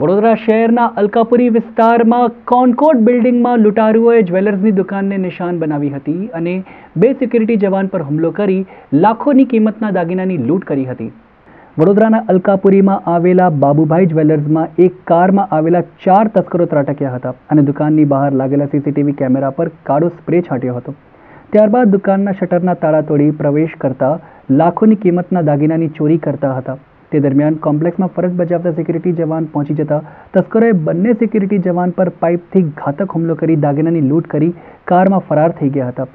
વડોદરા શહેરના અલકાપુરી વિસ્તારમાં કોન્કોર્ડ બિલ્ડિંગમાં લૂંટારુઓએ જ્વેલર્સની દુકાનને નિશાન બનાવી હતી અને બે સિક્યુરિટી જવાન પર હુમલો કરી લાખોની કિંમતના દાગીનાની લૂંટ કરી હતી. વડોદરાના અલકાપુરીમાં આવેલા બાબુભાઈ જ્વેલર્સમાં એક કારમાં આવેલા ચાર તસ્કરો ત્રાટક્યા હતા અને દુકાનની બહાર લાગેલા સીસીટીવી કેમેરા પર કાળો સ્પ્રે છાંટ્યો હતો. ત્યારબાદ દુકાનના શટરના તાળા તોડી પ્રવેશ કરતા લાખોની કિંમતના દાગીનાની ચોરી કરતા હતા. તે દરમિયાન કોમ્પ્લેક્સમાં ફરજ બજાવતા સિક્યુરિટી જવાન પહોંચી જતા તસ્કરોએ બંને સિક્યુરિટી જવાન પર પાઇપથી ઘાતક હુમલો કરી દાગીનાની લૂંટ કરી કારમાં ફરાર થઈ ગયા હતા.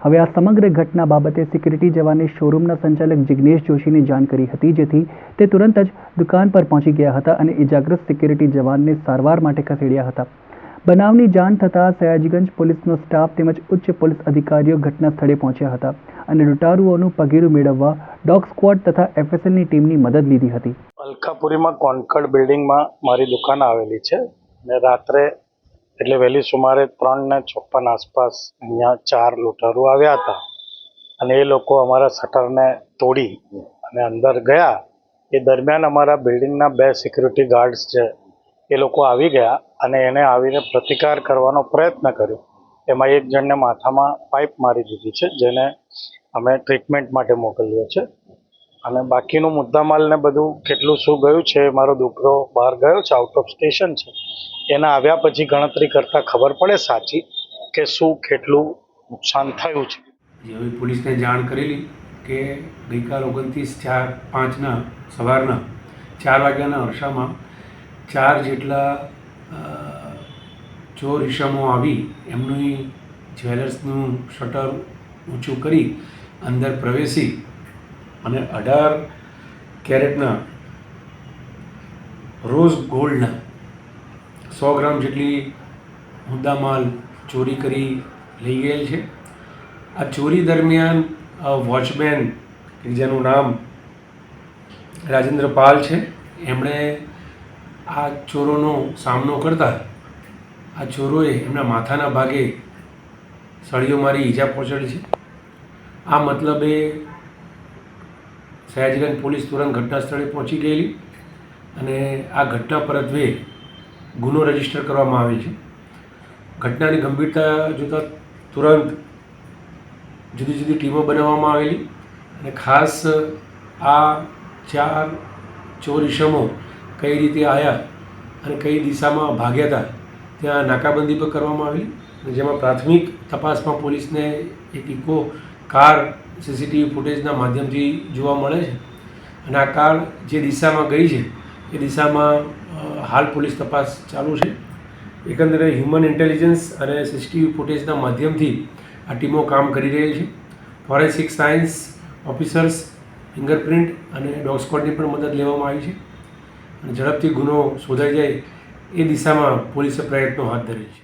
હવે આ સમગ્ર ઘટના બાબતે સિક્યુરિટી જવાને શોરૂમના સંચાલક જિગ્નેશ જોશીને જાણ કરી હતી, જેથી તે તુરંત જ દુકાન પર પહોંચી ગયા હતા અને ઇજાગ્રસ્ત સિક્યુરિટી જવાનને સારવાર માટે ખસેડ્યા હતા. બનાવની જાણ થતાં સયાજીગંજ પોલીસનો સ્ટાફ તેમજ ઉચ્ચ પોલીસ અધિકારીઓ ઘટના સ્થળે પહોંચ્યા હતા અને લૂંટારુઓનું પગેરું મેળવવા ડોગ સ્ક્વોડ તથા એફએસએલની ટીમની મદદ લીધી હતી. અલકાપુરીમાં કોન્કર્ડ બિલ્ડિંગમાં મારી દુકાન આવેલી છે ને રાત્રે એટલે વહેલી સુમારે ત્રણ ને ચોપન આસપાસ અહીંયા ચાર લૂંટારુ આવ્યા હતા અને એ લોકો અમારા શટરને તોડી અને અંદર ગયા. એ દરમિયાન અમારા બિલ્ડિંગના બે સિક્યુરિટી ગાર્ડ્સ છે એ લોકો આવી ગયા અને એને આવીને પ્રતિકાર કરવાનો પ્રયત્ન કર્યો. એમાં એક જણને માથામાં પાઇપ મારી દીધી છે, જેને અમે ટ્રીટમેન્ટ માટે મોકલ્યો છે અને બાકીનું મુદ્દામાલ ને બધું કેટલું શું ગયું છે, મારો દીકરો બહાર ગયો છે આઉટ ઓફ સ્ટેશન છે. એના આવ્યા પછી ગણતરી કરતાં ખબર પડે સાચી કે શું કેટલું નુકસાન થયું છે. જેવી પોલીસને જાણ કરેલી કે ગઈકાલ ઓગણત્રીસ ચાર પાંચના સવારના ચાર વાગ્યાના અરસામાં ચાર જેટલા ચોર ઇસમો આવી, એમની જ્વેલર્સનું શટર ઊંચું કરી અંદર પ્રવેશી અને અઢાર કેરેટના રોઝ ગોલ્ડના સો ગ્રામ જેટલી મુદ્દામાલ ચોરી કરી લઈ ગયેલ છે. આ ચોરી દરમિયાન વોચમેન, કે જેનું નામ રાજેન્દ્ર પાલ છે, એમણે આ ચોરોનો સામનો કરતા આ ચોરોએ એમના માથાના ભાગે સળીઓ મારી ઈજા પહોંચાડી છે. આ મતલબે સયાજીગંજ પોલીસ તુરંત ઘટના સ્થળે પહોંચી ગયેલી અને આ ઘટના પરત્વે ગુનો રજિસ્ટર કરવામાં આવે છે. ઘટનાની ગંભીરતા જોતાં તુરંત જુદી જુદી ટીમો બનાવવામાં આવેલી અને ખાસ આ ચાર ચોર ઇસમો કઈ રીતે આવ્યા અને કઈ દિશામાં ભાગ્યા હતા ત્યાં નાકાબંધી પણ કરવામાં આવેલી જેમાં પ્રાથમિક તપાસમાં પોલીસને એક ઇકો કાર સીસીટીવી ફૂટેજના માધ્યમથી જોવા મળે છે. અને આ કાર જે દિશામાં ગઈ છે, એ દિશામાં હાલ પોલીસ તપાસ ચાલુ છે. એકંદરે હ્યુમન ઇન્ટેલિજન્સ અને સીસીટીવી ફૂટેજના માધ્યમથી આ ટીમો કામ કરી રહી છે. ફોરેન્સિક સાયન્સ ઓફિસર્સ, ફિંગરપ્રિન્ટ અને ડોગ સ્કોડની પણ મદદ લેવામાં આવી છે. અને ઝડપથી ગુનો શોધાઈ જાય એ દિશામાં પોલીસે પ્રયત્નો હાથ ધરી છે.